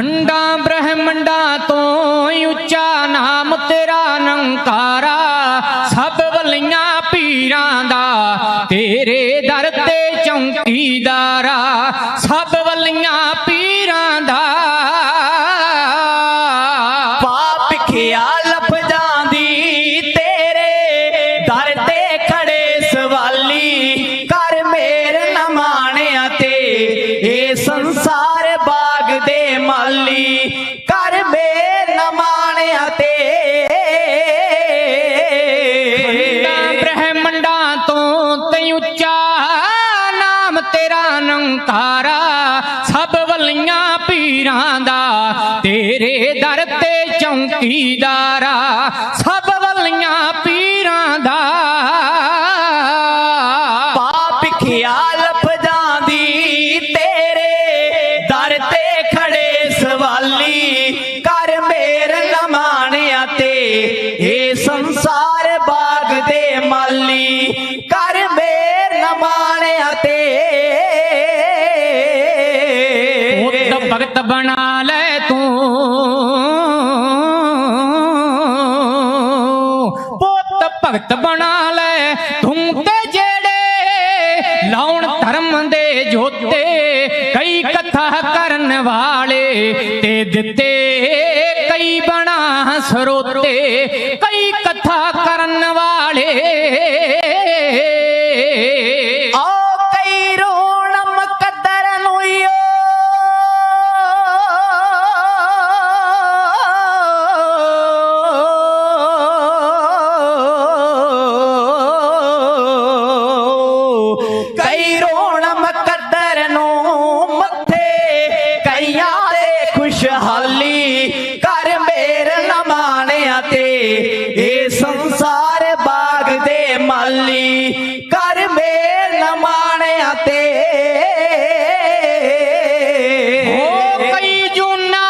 ਖੰਡਾਂ ਬ੍ਰਹਮੰਡਾਂ ਤੋਂ ਉੱਚਾ ਨਾਮ ਤੇਰਾ ਨੰਕਾਰਾ, ਸਭ ਵਲੀਆਂ ਪੀਰਾਂ ਦਾ, ਤੇਰੇ ਦਰ ਤੇ ਚੌਂਕੀਦਾਰਾ, ਸਭ ਵਲੀਆਂ ਤੇਰੇ ਦਰ ਤੇ ਚੌਂਕੀਦਾਰਾ ਭਗਤ ਬਣਾ ਲੈ ਤੂੰ। ਪੁੱਤ ਭਗਤ ਬਣਾ ਲੈ ਤੂੰ ਤੇ ਜਿਹੜੇ ਲਾਉਣ ਧਰਮ ਦੇ ਜੋਤੇ, ਕਈ ਕਥਾ ਕਰਨ ਵਾਲੇ ਤੇ ਦਿੱਤੇ, ਕਈ ਬਣਾ ਸਰੋਤੇ, ਕਈ ਕਥਾ ਕਰਨ ਵਾਲੇ ਬਾਗ ਦੇ ਮਾਲੀ ਕਰ ਮੇਰ ਮਾਣਿਆ ਤੇ। ਓ ਕਈ ਜੂਨਾ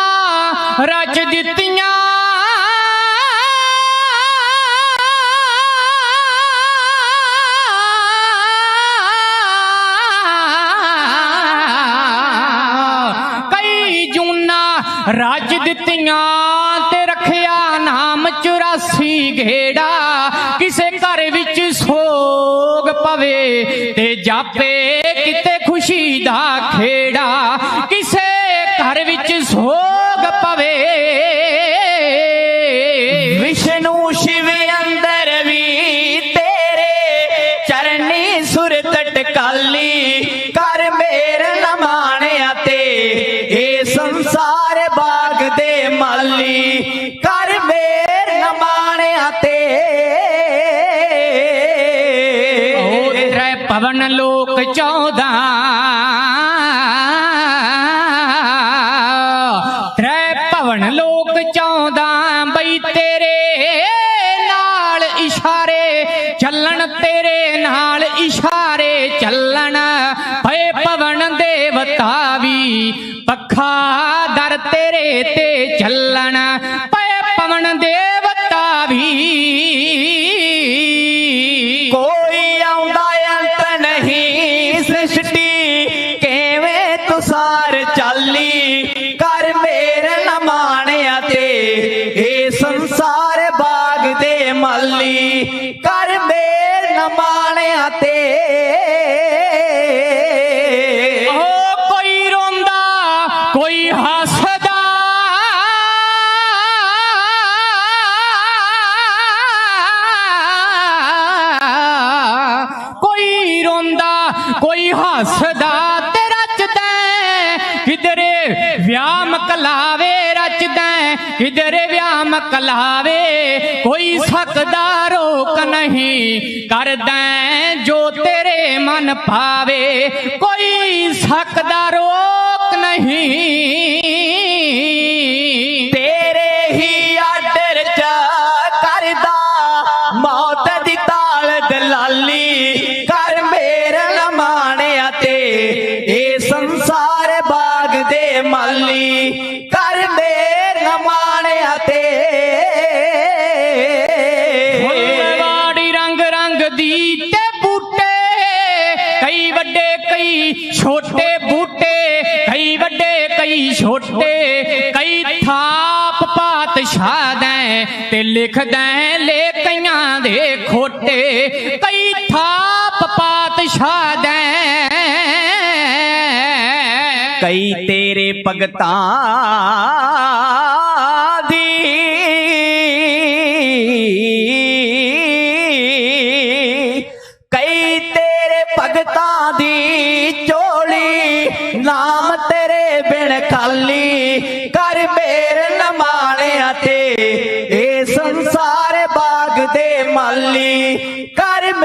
ਰਚ ਦਿੱਤੀਆਂ। ਕਈ ਜੂਨਾ ਰਚ ਦਿੱਤੀਆਂ ਤੇ ਰੱਖਿਆ ਨਾਮ 84 ਘੇੜਾ ਕਿਸੇ ਘਰ ਵਿੱਚ ਸੋਗ ਪਵੇ ਤੇ ਜਾਪੇ ਕਿਤੇ ਖੁਸ਼ੀ ਦਾ ਖੇੜਾ, ਕਿਸੇ ਘਰ ਵਿੱਚ ਸੋਗ ਪਵੇ। ਵਿਸ਼ਨੂੰ ਸ਼ਿਵ ਅੰਦਰ ਵੀ ਤੇਰੇ ਚਰਨੀ ਸੁਰਤ ਟਕਾਲੀ ਕਰ ਮੇਰ ਨਾ ਤੇ, ਇਹ ਸੰਸਾਰ ਬਾਗ ਦੇ ਮਾਲੀ ਤ੍ਰੈ ਲੋਕ 14 ਤ੍ਰੈ ਭਵਨ ਲੋਕ 14 ਬਈ ਤੇਰੇ ਨਾਲ ਇਸ਼ਾਰੇ, ਚੱਲਣ ਤੇਰੇ ਨਾਲ ਇਸ਼ਾਰੇ, ਚੱਲਣ ਪਏ ਭਵਨ ਦੇਵਤਾ ਵੀ, ਪੱਖਾ ਦਰ ਤੇਰੇ ਤੇ ਚੱਲਣ। ਸੰਸਾਰ ਚਾਲੀ, ਕਰ ਮੇਰ ਨਾ ਤੇ। ਇਹ ਸੰਸਾਰ ਬਾਗ ਦੇ ਮਾਲੀ, ਕਰ ਮੇਰ ਨਾ ਮਾਣਿਆ ਤੇ। ਓ ਕੋਈ ਰੋਂਦਾ, ਕੋਈ ਹੱਸਦਾ। ਕੋਈ ਰੋਂਦਾ, ਕੋਈ ਹੱਸਦਾ। ਵਿਆਹ ਮਕਲਾਵੇ ਰਚਦਾ ਕਿਧਰੇ ਵਿਆਹ ਮਕਲਾਵੇ ਕੋਈ ਸਕਦਾ ਰੋਕ ਨਹੀਂ ਕਰਦਾ ਜੋ ਤੇਰੇ ਮਨ ਭਾਵੇ, ਕੋਈ ਸਕਦਾ ਰੋਕ ਨਹੀਂ। ਤੇਰੇ ਹੀ ਆਡਰ ਚ ਕਰਦਾ, ਮੌਤ ਦੀ ਤਾਲ ਦਲਾਲੀ ਕਈ ਛੋਟੇ ਬੂਟੇ, ਕਈ ਵੱਡੇ, ਕਈ ਛੋਟੇ, ਕਈ ਥਾਪ ਪਾਤਸ਼ਾਹ ਦੈ ਤੇ ਲਿਖਦਾ ਕਈਆਂ ਦੇ ਖੋਟੇ, ਕਈ ਥਾਪ ਪਾਤਸ਼ਾਹ ਦੈ, ਕਈ ਤੇਰੇ ਭਗਤਾਂ ਨਾਮ ਤੇਰੇ ਬਿਨ ਖਾਲੀ। ਕਰ